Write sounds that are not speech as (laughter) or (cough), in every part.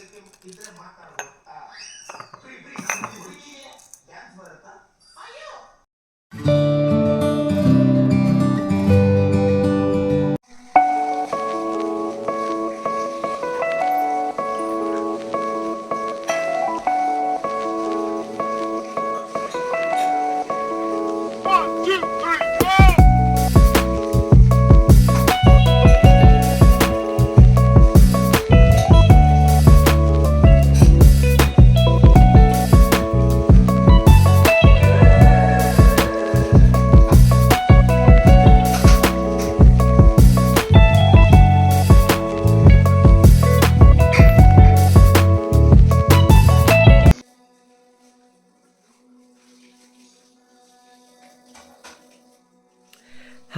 ele, ele tremar, cara.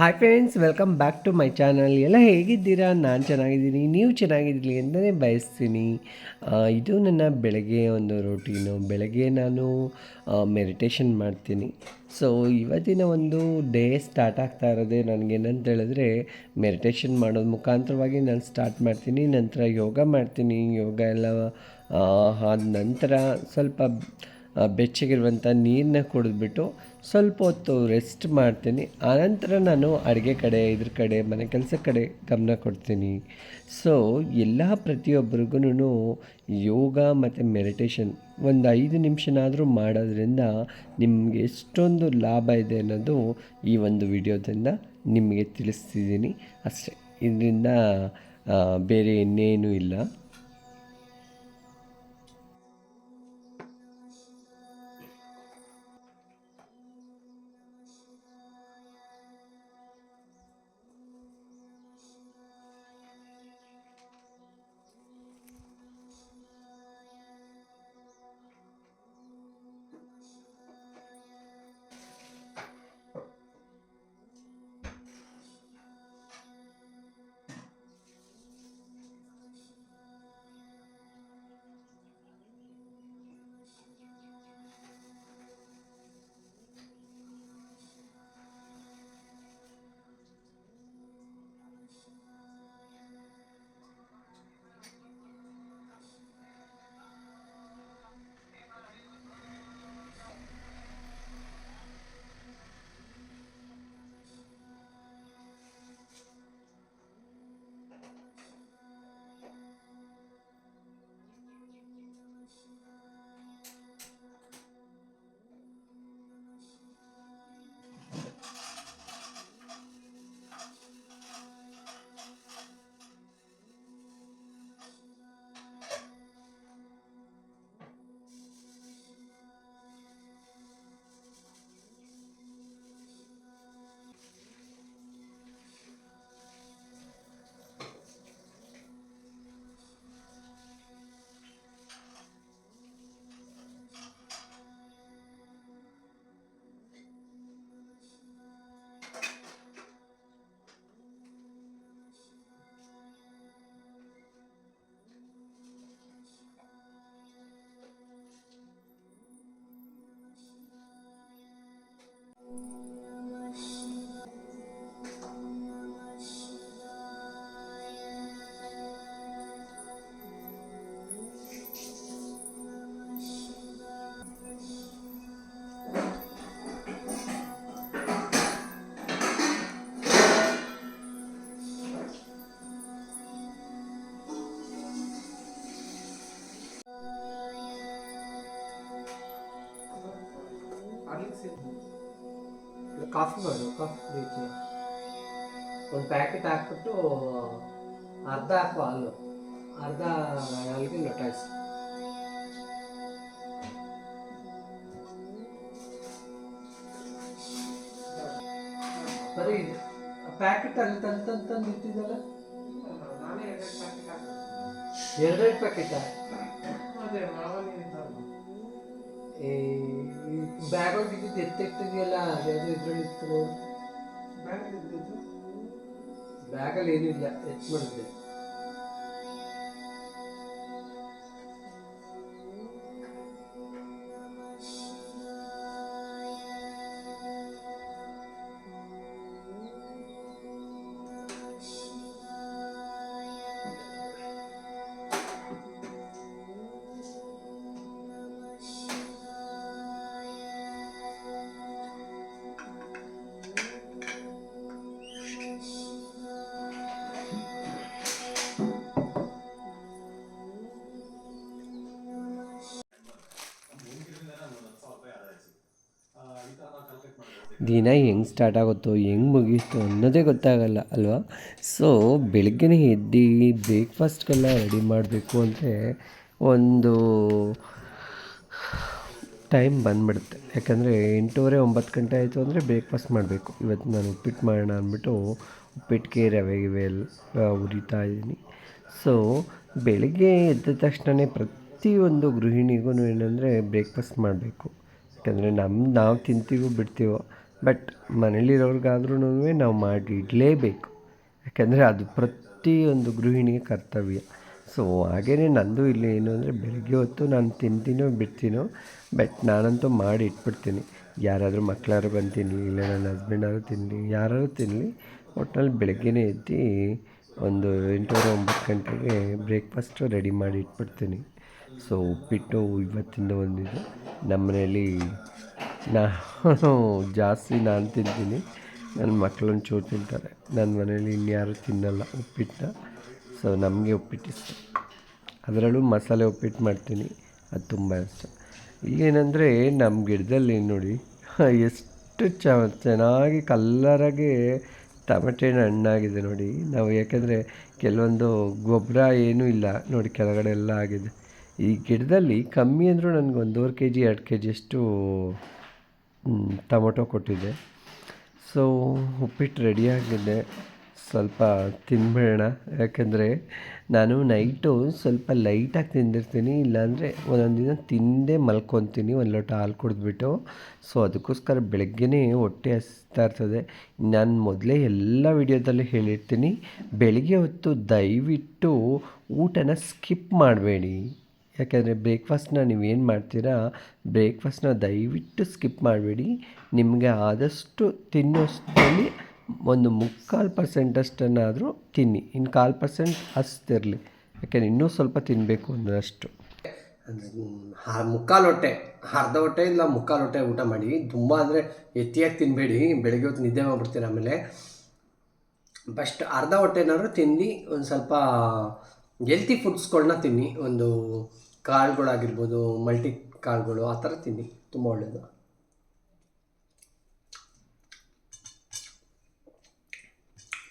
Hi friends welcome back to my channel ಎಲ್ಲ ಹೇಗಿದ್ದೀರಾ? ನಾನು ಚೆನ್ನಾಗಿದ್ದೀನಿ. ನೀವು ಚೆನ್ನಾಗಿದ್ದೀರಿ ಅಂತಲೇ ಬಯಸ್ತೀನಿ. ಇದು ನನ್ನ ಬೆಳಗ್ಗೆ ಒಂದು ರೊಟೀನು ಬೆಳಗ್ಗೆ ನಾನು ಮೆಡಿಟೇಷನ್ ಮಾಡ್ತೀನಿ. ಸೊ ಇವತ್ತಿನ ಒಂದು ಡೇ ಸ್ಟಾರ್ಟ್ ಆಗ್ತಾ ಇರೋದೇ ನನಗೇನಂತ ಹೇಳಿದ್ರೆ ಮೆಡಿಟೇಷನ್ ಮಾಡೋದು ಮುಖಾಂತರವಾಗಿ ನಾನು ಸ್ಟಾರ್ಟ್ ಮಾಡ್ತೀನಿ. ನಂತರ ಯೋಗ ಮಾಡ್ತೀನಿ. ಯೋಗ ಎಲ್ಲ ಆದ ನಂತರ ಸ್ವಲ್ಪ ಬೆಚ್ಚಗಿರುವಂಥ ನೀರನ್ನ ಕುಡಿದ್ಬಿಟ್ಟು ಸ್ವಲ್ಪ ಹೊತ್ತು ರೆಸ್ಟ್ ಮಾಡ್ತೀನಿ. ಆನಂತರ ನಾನು ಅಡುಗೆ ಕಡೆ, ಇದ್ರ ಕಡೆ, ಮನೆ ಕೆಲಸ ಕಡೆ ಗಮನ ಕೊಡ್ತೀನಿ. ಸೊ ಎಲ್ಲ ಪ್ರತಿಯೊಬ್ಬರಿಗೂ ಯೋಗ ಮತ್ತು ಮೆಡಿಟೇಷನ್ ಒಂದು ಐದು ನಿಮಿಷನಾದರೂ ಮಾಡೋದ್ರಿಂದ ನಿಮಗೆ ಎಷ್ಟೊಂದು ಲಾಭ ಇದೆ ಅನ್ನೋದು ಈ ಒಂದು ವಿಡಿಯೋದಿಂದ ನಿಮಗೆ ತಿಳಿಸ್ತಿದ್ದೀನಿ. ಅಷ್ಟೇ. ಇದರಿಂದ ಬೇರೆ ಇನ್ನೇನೂ ಇಲ್ಲ. ಕಾಫಿ ಮಾಡು ಕಾಫಿ ಕುಡಿಯುತ್ತೆ ಒಂದು ಪ್ಯಾಕೆಟ್ ಹಾಕ್ಬಿಟ್ಟು ಅರ್ಧ ಹಾಕು ಹಾಲು. ಅರ್ಧ ಹಾಲಿಗೆ ಲೊಟಾಯಿಸು ಬರೀ ಪ್ಯಾಕೆಟ್ ಅಲ್ಲಿ ತಂದು ತಂದು ತಂದು ಇಟ್ಟಿದ್ದಲ್ಲ? ಎರಡೆರಡು ಪ್ಯಾಕೆಟಾ ಈ ಬ್ಯಾಗ್ ಒಳಗೆ ಇದ್ದಿದ್ದು ಎತ್ತಿಟ್ಟಿದೆಯಲ್ಲ ಅದ್ಯಾವುದು ಇದ್ರಲ್ಲಿ ಇತ್ತು ನೋಡು ಬ್ಯಾಗಲ್ಲಿ ಏನೂ ಇಲ್ಲ ಎತ್ತು ಮಾಡಿದ್ದೆ ದಿನ ಹೆಂಗೆ ಸ್ಟಾರ್ಟ್ ಆಗುತ್ತೋ, ಹೆಂಗೆ ಮುಗಿಯುತ್ತೋ ಅನ್ನೋದೇ ಗೊತ್ತಾಗಲ್ಲ, ಅಲ್ವಾ? ಸೊ ಬೆಳಗ್ಗೆನೇ ಎದ್ದು ಬ್ರೇಕ್ಫಾಸ್ಟ್ಗೆಲ್ಲ ರೆಡಿ ಮಾಡಬೇಕು ಅಂದರೆ ಒಂದು ಟೈಮ್ ಬಂದ್ಬಿಡುತ್ತೆ. ಯಾಕಂದರೆ ಎಂಟೂವರೆ, ಒಂಬತ್ತು ಗಂಟೆ ಆಯಿತು ಅಂದರೆ ಬ್ರೇಕ್ಫಾಸ್ಟ್ ಮಾಡಬೇಕು. ಇವತ್ತು ನಾನು ಉಪ್ಪಿಟ್ಟು ಮಾಡೋಣ ಅಂದ್ಬಿಟ್ಟು ಉಪ್ಪಿಟ್ಟಿಗೆ ರವೆ ಇವೆ ಎಲ್ಲ ಉರಿತಾ ಇದ್ದೀನಿ. ಸೊ ಬೆಳಗ್ಗೆ ಎದ್ದ ತಕ್ಷಣವೇ ಪ್ರತಿಯೊಂದು ಗೃಹಿಣಿಗೂ ಏನಂದರೆ ಬ್ರೇಕ್ಫಾಸ್ಟ್ ಮಾಡಬೇಕು. ಯಾಕಂದರೆ ನಮ್ಮ ನಾವು ತಿಂತೀವೋ ಬಿಡ್ತೀವೋ ಬಟ್ ಮನೇಲಿರೋರ್ಗಾದ್ರೂ ನಾವು ಮಾಡಿ ಇಡಲೇಬೇಕು ಯಾಕೆಂದರೆ ಅದು ಪ್ರತಿಯೊಂದು ಗೃಹಿಣಿಗೆ ಕರ್ತವ್ಯ. ಸೊ ಹಾಗೆಯೇ ನಂದು ಇಲ್ಲಿ ಏನು ಅಂದರೆ ಬೆಳಗ್ಗೆ ಹೊತ್ತು ನಾನು ತಿಂತೀನೋ ಬಿಡ್ತೀನೋ ಬಟ್ ನಾನಂತೂ ಮಾಡಿ ಇಟ್ಬಿಡ್ತೀನಿ ಯಾರಾದರೂ ಮಕ್ಕಳಾದ್ರು ಬಂದು ತಿನ್ನಲಿ ಇಲ್ಲ ನನ್ನ ಹಸ್ಬೆಂಡಾದ್ರು ತಿನ್ನಲಿ ಯಾರಾದ್ರು ತಿನ್ನಲಿ ಒಟ್ಟಿನಲ್ಲಿ ಬೆಳಗ್ಗೆನೇ ಎದ್ದು ಒಂದು ಎಂಟೂವರೆ ಒಂಬತ್ತು ಗಂಟೆಗೆ ಬ್ರೇಕ್ಫಾಸ್ಟು ರೆಡಿ ಮಾಡಿ ಇಟ್ಬಿಡ್ತೀನಿ ಸೊ ಉಪ್ಪಿಟ್ಟು, ಇವತ್ತಿಂದ ಒಂದಿದೆ ನಮ್ಮ ನಾನು ಜಾಸ್ತಿ ನಾನು ತಿಂತೀನಿ. ನನ್ನ ಮಕ್ಕಳನ್ನ ಚೂರು ತಿಂತಾರೆ. ನನ್ನ ಮನೇಲಿ ಇನ್ಯಾರೂ ತಿನ್ನಲ್ಲ ಉಪ್ಪಿಟ್ಟನ್ನ ಸೊ ನಮಗೆ ಉಪ್ಪಿಟ್ಟು ಇಷ್ಟ. ಅದರಲ್ಲೂ ಮಸಾಲೆ ಉಪ್ಪಿಟ್ಟು ಮಾಡ್ತೀನಿ. ಅದು ತುಂಬ ಇಷ್ಟ. ಇಲ್ಲೇನೆಂದರೆ ನಮ್ಮ ಗಿಡದಲ್ಲಿ ನೋಡಿ, ಎಷ್ಟು ಚ ಚೆನ್ನಾಗಿ ಕಲ್ಲರಾಗಿ ಟಮಟೆ ಹಣ್ಣು ಹಣ್ಣಾಗಿದೆ ನೋಡಿ. ನಾವು ಯಾಕೆಂದರೆ ಕೆಲವೊಂದು ಗೊಬ್ಬರ ಏನೂ ಇಲ್ಲ. ನೋಡಿ, ಕೆಳಗಡೆ ಎಲ್ಲ ಆಗಿದೆ. ಈ ಗಿಡದಲ್ಲಿ ಕಮ್ಮಿ ಅಂದರೂ ನನಗೆ ಒಂದೂವರೆ ಕೆ ಜಿ ಎರಡು ಕೆ ಜಿಯಷ್ಟು ಟೊಮೊಟೊ ಕೊಟ್ಟಿದ್ದೆ. ಸೊ ಉಪ್ಪಿಟ್ಟು ರೆಡಿಯಾಗಿದೆ ಸ್ವಲ್ಪ ತಿನ್ಬಿಡೋಣ. ಯಾಕೆಂದರೆ ನಾನು ನೈಟು ಸ್ವಲ್ಪ ಲೈಟಾಗಿ ತಿಂದಿರ್ತೀನಿ, ಇಲ್ಲಾಂದರೆ ಒಂದೊಂದು ದಿನ ತಿಂದೇ ಮಲ್ಕೊತೀನಿ. ಒಂದು ಲೋಟ ಹಾಲು ಕುಡಿದ್ಬಿಟ್ಟು. ಸೊ ಅದಕ್ಕೋಸ್ಕರ ಬೆಳಗ್ಗೆನೇ ಹೊಟ್ಟೆ ಹಸ್ತಾ ಇರ್ತದೆ. ನಾನು ಮೊದಲೇ ಎಲ್ಲ ವಿಡಿಯೋದಲ್ಲೂ ಹೇಳಿರ್ತೀನಿ, ಬೆಳಗ್ಗೆ ಹೊತ್ತು ದಯವಿಟ್ಟು ಊಟನ ಸ್ಕಿಪ್ ಮಾಡಬೇಡಿ. ಯಾಕೆಂದರೆ ಬ್ರೇಕ್ಫಾಸ್ಟ್ನ ನೀವೇನು ಮಾಡ್ತೀರಾ, ಬ್ರೇಕ್ಫಾಸ್ಟ್ನ ದಯವಿಟ್ಟು ಸ್ಕಿಪ್ ಮಾಡಬೇಡಿ. ನಿಮಗೆ ಆದಷ್ಟು ತಿನ್ನೋಷ್ಟರಲ್ಲಿ ಒಂದು ಮುಕ್ಕಾಲು ಪರ್ಸೆಂಟಷ್ಟನ್ನಾದರೂ ತಿನ್ನಿ. ಇನ್ನು ಕಾಲು ಪರ್ಸೆಂಟ್ ಹಸ್ತಿರಲಿ ಯಾಕೆಂದರೆ ಇನ್ನೂ ಸ್ವಲ್ಪ ತಿನ್ನಬೇಕು ಅನ್ನೋಷ್ಟು ಮುಕ್ಕಾಲು ಹೊಟ್ಟೆ, ಅರ್ಧ ಹೊಟ್ಟೆ ಇಲ್ಲ ಮುಕ್ಕಾಲು ಹೊಟ್ಟೆ ಊಟ ಮಾಡಿ. ತುಂಬ ಅಂದರೆ ಎತ್ತಿಯಾಗಿ ತಿನ್ನಬೇಡಿ ಬೆಳಗ್ಗೆ ಹೊತ್ತು ನಿದ್ದೆ ಮಾಡ್ಬಿಡ್ತೀರ ಆಮೇಲೆ. ಫಸ್ಟ್ ಅರ್ಧ ಹೊಟ್ಟೆನಾದ್ರೂ ತಿಂದು ಒಂದು ಸ್ವಲ್ಪ ಹೆಲ್ತಿ ಫುಡ್ಸ್ಗಳನ್ನ ತಿನ್ನಿ. ಒಂದು ಕಾಳುಗಳಾಗಿರ್ಬೋದು, ಮಲ್ಟಿ ಕಾಳುಗಳು, ಆ ಥರ ತಿನ್ನಿ. ತುಂಬ ಒಳ್ಳೆಯದು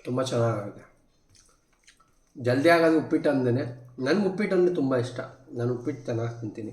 ತುಂಬ ಚೆನ್ನಾಗಾಗುತ್ತೆ. ಜಲ್ದಿ ಆಗೋದು ಉಪ್ಪಿಟ್ಟು ಅಂದೇ ನನಗೆ ಉಪ್ಪಿಟ್ಟು ಅಂದರೆ ತುಂಬ ಇಷ್ಟ. ನಾನು ಉಪ್ಪಿಟ್ಟು ಚೆನ್ನಾಗಿ ತಿಂತೀನಿ.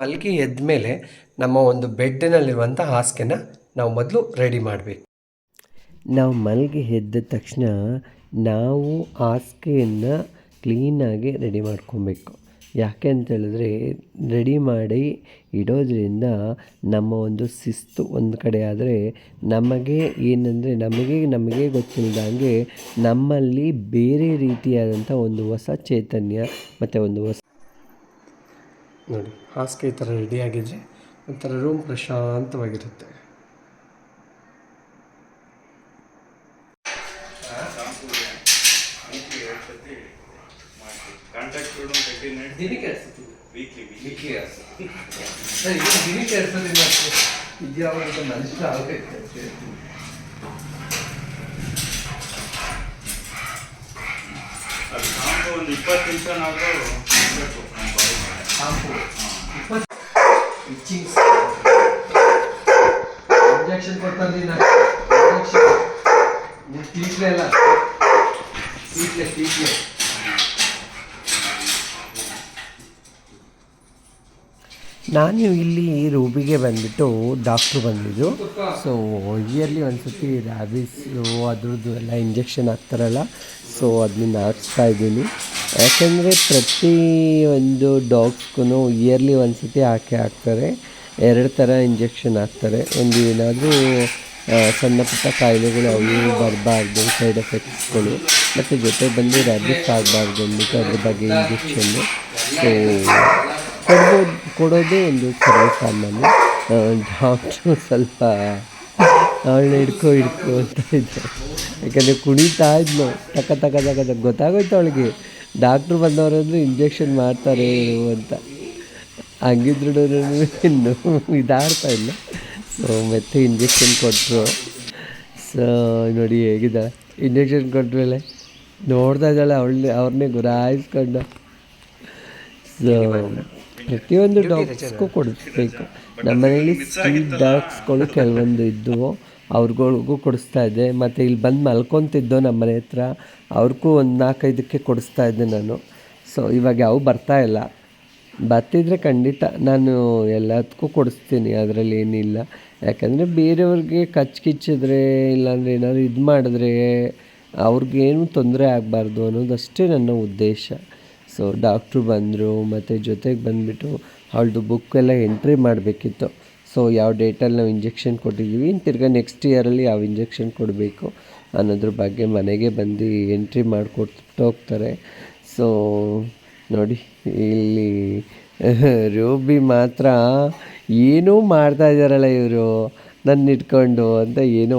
ಮಲಗಿ ಎದ್ದ ಮೇಲೆ ನಮ್ಮ ಒಂದು ಬೆಡ್ಡಿನಲ್ಲಿರುವಂಥ ಹಾಸಿಗೆನ ನಾವು ಮೊದಲು ರೆಡಿ ಮಾಡಬೇಕು. ನಾವು ಮಲಗಿ ಎದ್ದ ತಕ್ಷಣ ನಾವು ಹಾಸಿಗೆಯನ್ನು ಕ್ಲೀನಾಗಿ ರೆಡಿ ಮಾಡ್ಕೊಬೇಕು. ಯಾಕೆ ಅಂತ ಹೇಳಿದ್ರೆ ರೆಡಿ ಮಾಡಿ ಇಡೋದ್ರಿಂದ ನಮ್ಮ ಒಂದು ಶಿಸ್ತು ಒಂದು ಕಡೆ ಆದರೆ ನಮಗೆ ಏನಂದರೆ ನಮಗೆ ನಮಗೆ ಗೊತ್ತಿಲ್ಲದಂಗೆ ನಮ್ಮಲ್ಲಿ ಬೇರೆ ರೀತಿಯಾದಂಥ ಒಂದು ಹೊಸ ಚೈತನ್ಯ ಮತ್ತು ಒಂದು ಹೊಸ ನೋಡಿ ಹಾಸಿಗೆ ಈ ಥರ ರೆಡಿ ಆಗಿದ್ರೆ ಒಂಥರ ರೂಮ್ ಪ್ರಶಾಂತವಾಗಿರುತ್ತೆ. ಅದು ಒಂದು ಇಪ್ಪತ್ತು ನಿಮಿಷ ನಾವು ಶಾಂಪು ಇಪ್ಪತ್ತು ಇಂಜೆಕ್ಷನ್ ಕೊಡ್ತಾರೆ ಇಂಜೆಕ್ಷನ್ ನೀವು ತೀಟ್ಲೆ ಅಲ್ಲ ತೀಟ್ಲೆ ತೀಟ್ಲೆ ನಾನು ಇಲ್ಲಿ ರೂಬಿಗೆ ಬಂದ್ಬಿಟ್ಟು ಡಾಕ್ಟ್ರು ಬಂದಿದ್ದು. ಸೊ ಇಯರ್ಲಿ ಒಂದು ಸರ್ತಿ ರ್ಯಾಬಿಸು ಅದ್ರದ್ದು ಎಲ್ಲ ಇಂಜೆಕ್ಷನ್ ಹಾಕ್ತಾರಲ್ಲ. ಸೊ ಅದನ್ನ ಹಾಕ್ಸ್ತಾ ಇದ್ದೀನಿ. ಯಾಕೆಂದರೆ ಪ್ರತಿ ಒಂದು ಡಾಗ್ಸ್ಗೂ ಇಯರ್ಲಿ ಒಂದು ಸತಿ ಹಾಕಿ ಹಾಕ್ತಾರೆ. ಎರಡು ಥರ ಇಂಜೆಕ್ಷನ್ ಹಾಕ್ತಾರೆ. ಒಂದು ಏನಾದರೂ ಸಣ್ಣ ಪುಟ್ಟ ಕಾಯಿಲೆಗಳು ಅವು ಬರಬಾರ್ದು, ಸೈಡ್ ಎಫೆಕ್ಟ್ಸ್ಗಳು. ಮತ್ತು ಜೊತೆ ಬಂದು ರ್ಯಾಬಿಸ್ ಆಗಬಾರ್ದು ಅಂದ್ಬಿಟ್ಟು ಅದ್ರ ಬಗ್ಗೆ ಇಂಜೆಕ್ಷನ್ನು ಸೊ ಕೊಡ್ಬೋದು ಕೊಡೋದು ಒಂದು ಸರ್ವಸಾಮಾನ್ಯ ಡಾಕ್ಟ್ರು ಸ್ವಲ್ಪ ಅವಳನ್ನ ಹಿಡ್ಕೊ ಹಿಡ್ಕೊ ಅಂತ ಇದ್ದೆ ಯಾಕಂದರೆ ಕುಣಿತಾ ಇದ್ಲು. ತಕ್ಕ ತಕ ತಕ ತಕ ಗೊತ್ತಾಗೋಯ್ತು ಅವಳಿಗೆ. ಡಾಕ್ಟ್ರು ಬಂದವರು ಅಂದರೆ ಇಂಜೆಕ್ಷನ್ ಮಾಡ್ತಾರೆ ಅಂತ. ಹಂಗಿದ್ರು ಇನ್ನು ಇದಾಡ್ತಾ ಇಲ್ಲ. ಸೊ ಮತ್ತೆ ಇಂಜೆಕ್ಷನ್ ಕೊಟ್ಟರು ಸೊ ನೋಡಿ ಹೇಗಿದ್ದ ಇಂಜೆಕ್ಷನ್ ಕೊಟ್ಟಮೇಲೆ ನೋಡ್ತಾ ಇದ್ದಾಳೆ ಅವಳನ್ನೇ ಅವ್ರನ್ನೇ ಗುರಾಯಿಸ್ಕೊಂಡು. ಸೊ ಪ್ರತಿಯೊಂದು ಡಾಗ್ಸ್ಗೂ ಕೊಡಬೇಕು. ನಮ್ಮ ಮನೇಲಿ ಸ್ಟ್ರೀಟ್ ಡಾಗ್ಸ್ಗಳು ಕೆಲವೊಂದು ಇದ್ದವು ಅವ್ರಿಗಳಿಗೂ ಕೊಡಿಸ್ತಾ ಇದ್ದೆ. ಮತ್ತು ಇಲ್ಲಿ ಬಂದು ಮಲ್ಕೊತಿದ್ದೋ ನಮ್ಮ ಮನೆ ಹತ್ರ, ಅವ್ರಿಗೂ ಒಂದು ನಾಲ್ಕೈದಕ್ಕೆ ಕೊಡಿಸ್ತಾ ಇದ್ದೆ ನಾನು. ಸೊ ಇವಾಗ ಯಾವ ಬರ್ತಾ ಇಲ್ಲ. ಬರ್ತಿದ್ರೆ ಖಂಡಿತ ನಾನು ಎಲ್ಲದಕ್ಕೂ ಕೊಡಿಸ್ತೀನಿ, ಅದರಲ್ಲಿ ಏನಿಲ್ಲ. ಯಾಕಂದರೆ ಬೇರೆಯವ್ರಿಗೆ ಕಚ್ಕಿಚ್ಚಿದ್ರೆ ಇಲ್ಲಾಂದರೆ ಏನಾದ್ರು ಇದು ಮಾಡಿದ್ರೆ ಅವ್ರಿಗೇನು ತೊಂದರೆ ಆಗಬಾರ್ದು ಅನ್ನೋದಷ್ಟೇ ನನ್ನ ಉದ್ದೇಶ. ಸೊ ಡಾಕ್ಟ್ರು ಬಂದರು, ಮತ್ತು ಜೊತೆಗೆ ಬಂದುಬಿಟ್ಟು ಅವಳದು ಬುಕ್ಕೆಲ್ಲ ಎಂಟ್ರಿ ಮಾಡಬೇಕಿತ್ತು. ಸೊ ಯಾವ ಡೇಟಲ್ಲಿ ನಾವು ಇಂಜೆಕ್ಷನ್ ಕೊಟ್ಟಿದ್ದೀವಿ ಇನ್ನು ತಿರ್ಗಾ ನೆಕ್ಸ್ಟ್ ಇಯರಲ್ಲಿ ಯಾವ ಇಂಜೆಕ್ಷನ್ ಕೊಡಬೇಕು ಅನ್ನೋದ್ರ ಬಗ್ಗೆ ಮನೆಗೆ ಬಂದು ಎಂಟ್ರಿ ಮಾಡಿಕೊಟ್ಟು ಹೋಗ್ತಾರೆ. ಸೊ ನೋಡಿ, ಇಲ್ಲಿ (laughs) ರೂಬಿ ಮಾತ್ರ ಏನೂ ಮಾಡ್ತಾ ಇದ್ದಾರಲ್ಲ ಇವರು ನನ್ನ ಇಟ್ಕೊಂಡು ಅಂತ ಏನೋ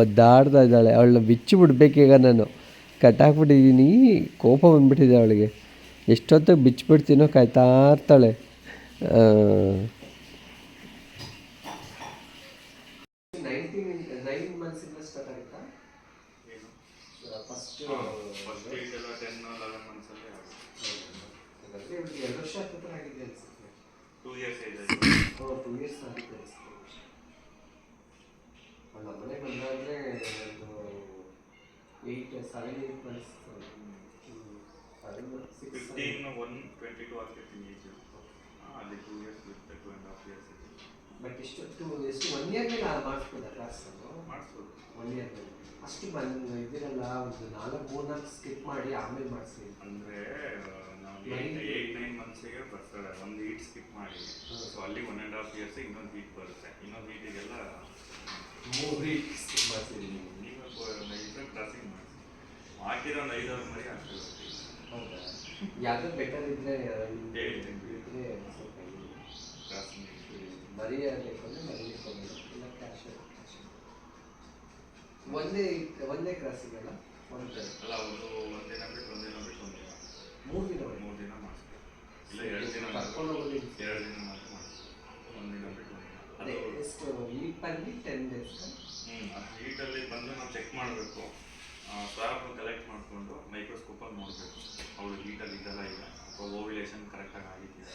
ಒದ್ದಾಡ್ತಾ ಇದ್ದಾಳೆ. ಅವಳನ್ನ ಬಿಚ್ಚಿ ಬಿಡ್ಬೇಕೀಗ ನಾನು. ಕಟ್ಟಾಕ್ಬಿಟ್ಟಿದ್ದೀನಿ ಕೋಪ ಬಂದ್ಬಿಟ್ಟಿದೆ ಅವಳಿಗೆ. ಎಷ್ಟೊತ್ತಿಗೆ ಬಿಚ್ಚಿಬಿಡ್ತೀನೋ ಕಾಯ್ತಾ ಇರ್ತಾಳೆ ಆ, ನೈನ್ಟೀನ್ ನೈನ್ ಮಂತ್ಸಿಂದ ಸ್ಟಾರ್ಟ್ ಆಗುತ್ತಾ ಏನು ಫಸ್ಟ್ ಫಸ್ಟ್ ಏಟ್ ಎಲ್ಲ ಟೆನ್ ಲೆವೆನ್ ಮಂತ್ಸಲ್ಲಿ ಹಾಗಾದ್ರೆ ಇವ್ರಿಗೆ ಎರಡು ವರ್ಷ ಹತ್ತಿರ ಆಗಿದೆ ಅನ್ಸುತ್ತೆ ಟೂ ಇಯರ್ಸ್ ಇದೆ ಟೂ ಇಯರ್ಸ್ ಆಗಿದೆ ಅನ್ಸುತ್ತೆ ನಮ್ಮ ಮನೆ ಬಂದಾದ್ರೆ eight months seven six fifteen one twenty two ಆಗ್ತಿರ್ತೀನಿ age ಅಲ್ಲಿ ಟೂ ಇಯರ್ಸ್ ಇರುತ್ತೆ two and half years but ಇಷ್ಟೊತ್ತು ಎಷ್ಟು ಒನ್ ಇಯರ್ ಮೇಲೆ ಮಾಡಿಸ್ಬೋದ ಕ್ಲಾಸ್ ಮಾಡಿಸ್ಬೋದು. ಒನ್ ಇಯರ್ ಮೇಲೆ. ಅಷ್ಟು ಬಂದು ಇದಿರಲ್ಲ ಒಂದು ನಾಲ್ಕು ಮೂರು ನಾಲ್ಕು ಸ್ಕಿಪ್ ಮಾಡಿ ಆಮೇಲೆ ಮಾಡಿಸಿ ಅಂದರೆ ನಾವು ಏಯ್ಟ್ ನೈನ್ ಮಂತ್ಸಿಗೆ ಬರ್ತಾಳೆ ಒಂದು ಹೀಟ್ ಸ್ಕಿಪ್ ಮಾಡಿ. ಸೊ ಅಲ್ಲಿ ಒನ್ ಆ್ಯಂಡ್ ಹಾಫ್ ಇಯರ್ಸ್ ಇನ್ನೊಂದು ಹೀಟ್ ಬರುತ್ತೆ. ಇನ್ನೊಂದು ಹೀಟಿಗೆಲ್ಲ ಮೂರು ವೀಕ್ ಸ್ಕಿಪ್ ಮಾಡ್ತಿದ್ದೀನಿ ನೀವು ಇಬ್ಬರು ಕ್ರಾಸಿಂಗ್ ಮಾಡಿಸಿ ಹಾಕಿರೋ ಒಂದು ಐದಾರು ಮರಿ ಹೌದಾ? ಯಾವ್ದು ಬೆಟರ್ ಇದ್ರೆ. ಇದ್ರೆ ಸ್ವಲ್ಪ ಮರಿ ಆಗಬೇಕು ಅಂದ್ರೆ ಮರಿ ಕೊಡೋದು ಇಲ್ಲ ಕ್ಯಾಶ್ ಒಂದೇ ಒಂದೇ ಕ್ರಾಸ್ ಇದೆಯಲ್ಲ ಒಂದು ಅಲ್ಲ ಅವರು ಒಂದಿನ ಬಿಟ್ಟು ಒಂದಿನ ಬಿಟ್ಟು ಒಂದಿನ ಮೂರು ದಿನ ಮೂರು ದಿನ ಮಾಡಿಸ್ಬೇಕು ಇಲ್ಲ ಎರಡು ದಿನ ಕರ್ಕೊಂಡು ಹೋಗೋದು ಎರಡು ದಿನ ಮಾತ್ರ ಮಾಡಿಸ್ಬೇಕು ಒಂದಿನ ಬಿಟ್ಟು ಅದೇ ಎಷ್ಟು ಈ ಬಂದು ಟೆನ್ ಡೇಸ್ ಹ್ಞೂ ಅದು ಹೀಟಲ್ಲಿ ಬಂದು ನಾವು ಚೆಕ್ ಮಾಡಬೇಕು. ಸ್ವಾಬ್ ಕಲೆಕ್ಟ್ ಮಾಡಿಕೊಂಡು ಮೈಕ್ರೋಸ್ಕೋಪಲ್ಲಿ ನೋಡಬೇಕು. ಅವಳು ಹೀಟಲ್ಲಿ ಇದೆಲ್ಲ ಇಲ್ಲ? ಅಥವಾ ಓವ್ಯುಲೇಷನ್ ಕರೆಕ್ಟಾಗಿ ಆಗಿದೆಯಾ?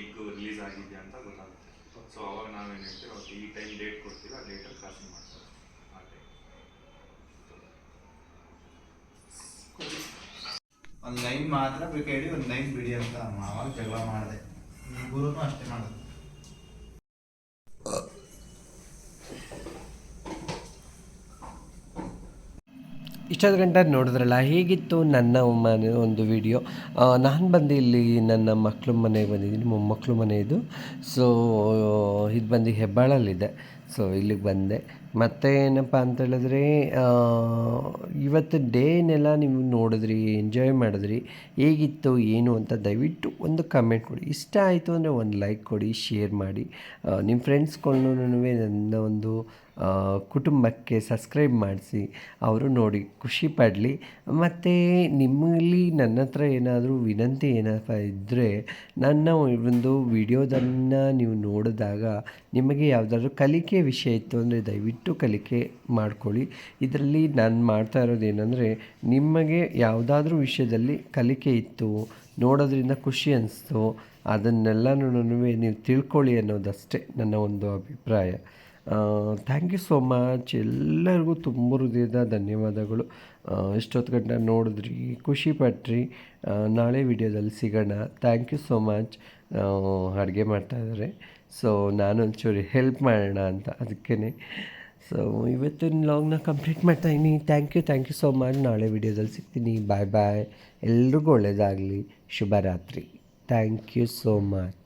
ಎಗ್ ರಿಲೀಸ್ ಆಗಿದೆಯಾ ಅಂತ ಗೊತ್ತಾಗುತ್ತೆ. ಸೊ ಅವಾಗ ನಾವೇನು ಹೇಳ್ತೀವಿ, ಅವ್ರಿಗೆ ಈ ಟೈಮ್ ಡೇಟ್ ಕೊಡ್ತೀವಿ, ಆ ಡೇಟಲ್ಲಿ ಕ್ರಾಸಿಂಗ್ ಮಾಡ್ತಾರೆ. ಆ ಒಂದು ಲೈನ್ ಮಾತ್ರ ಬೇಕು ಹೇಳಿ ಒಂದು ಲೈನ್ ಬಿಡಿ ಅಂತ ಅವಾಗ ಜಗಳ ಮಾಡಿದೆ. ಗುರುನು ಅಷ್ಟೇ ಮಾಡೋದು. ಇಷ್ಟೊತ್ತು ಗಂಟೆ ನೋಡಿದ್ರಲ್ಲ, ಹೇಗಿತ್ತು ನನ್ನ ಮನೆ ಒಂದು ವಿಡಿಯೋ ನಾನು ಬಂದು ಇಲ್ಲಿ ನನ್ನ ಮಕ್ಕಳು ಮನೆಗೆ ಬಂದಿದ್ದೀನಿ ಮೊಮ್ಮಕ್ಕಳು ಮನೆ ಇದು. ಸೊ ಇದು ಬಂದು ಹೆಬ್ಬಾಳಲ್ಲಿದೆ. ಸೊ ಇಲ್ಲಿಗೆ ಬಂದೆ. ಮತ್ತು ಏನಪ್ಪ ಅಂತೇಳಿದ್ರೆ ಇವತ್ತು ಡೇನೆಲ್ಲ ನೀವು ನೋಡಿದ್ರಿ ಎಂಜಾಯ್ ಮಾಡಿದ್ರಿ, ಹೇಗಿತ್ತು, ಏನು ಅಂತ ದಯವಿಟ್ಟು ಒಂದು ಕಮೆಂಟ್ ಕೊಡಿ. ಇಷ್ಟ ಆಯಿತು ಅಂದರೆ ಒಂದು ಲೈಕ್ ಕೊಡಿ ಶೇರ್ ಮಾಡಿ. ನಿಮ್ಮ ಫ್ರೆಂಡ್ಸ್ಗಳನ್ನೂ ನನ್ನ ಕುಟುಂಬಕ್ಕೆ ಸಬ್ಸ್ಕ್ರೈಬ್ ಮಾಡಿಸಿ, ಅವರು ನೋಡಿ, ಖುಷಿ ಪಡಲಿ. ಮತ್ತು ನಿಮ್ಮಲ್ಲಿ ನನ್ನ ಹತ್ರ ಏನಾದರೂ ವಿನಂತಿ ಏನಪ್ಪ ಇದ್ದರೆ ನನ್ನ ಒಂದು ವಿಡಿಯೋದನ್ನು ನೀವು ನೋಡಿದಾಗ ನಿಮಗೆ ಯಾವುದಾದ್ರೂ ಕಲಿಕೆ ವಿಷಯ ಇತ್ತು ಅಂದರೆ ದಯವಿಟ್ಟು ಕಲಿಕೆ ಮಾಡ್ಕೊಳ್ಳಿ. ಇದರಲ್ಲಿ ನಾನು ಮಾಡ್ತಾ ಇರೋದು ಏನಂದರೆ, ನಿಮಗೆ ಯಾವುದಾದ್ರೂ ವಿಷಯದಲ್ಲಿ ಕಲಿಕೆ ಇತ್ತು, ನೋಡೋದ್ರಿಂದ ಖುಷಿ ಅನಿಸ್ತು, ಅದನ್ನೆಲ್ಲನೂ ನೀವು ತಿಳ್ಕೊಳ್ಳಿ ಅನ್ನೋದಷ್ಟೇ ನನ್ನ ಒಂದು ಅಭಿಪ್ರಾಯ. ಥ್ಯಾಂಕ್ ಯು ಸೋ ಮಚ್ ಎಲ್ಲರಿಗೂ ತುಂಬ ಹೃದಯದ ಧನ್ಯವಾದಗಳು. ಇಷ್ಟೊತ್ತು ಗಂಟೆ ನೋಡಿದ್ರಿ, ಖುಷಿ ಪಟ್ರಿ. ನಾಳೆ ವಿಡಿಯೋದಲ್ಲಿ ಸಿಗೋಣ. ಥ್ಯಾಂಕ್ ಯು ಸೋ ಮಚ್ ಅಡುಗೆ ಮಾಡ್ತಾಯಿದ್ದಾರೆ ಸೊ ನಾನೊಂಚೂರು ಹೆಲ್ಪ್ ಮಾಡೋಣ ಅಂತ ಅದಕ್ಕೇ ಸೊ ಇವತ್ತಿನ ಲಾಗ್ನ ಕಂಪ್ಲೀಟ್ ಮಾಡ್ತಾಯಿದ್ದೀನಿ thank you thank you so much ನಾಳೆ ವಿಡಿಯೋದಲ್ಲಿ ಸಿಗ್ತೀನಿ. ಬಾಯ್ ಬಾಯ್ ಎಲ್ರಿಗೂ ಒಳ್ಳೆಯದಾಗಲಿ ಶುಭರಾತ್ರಿ. Thank you so much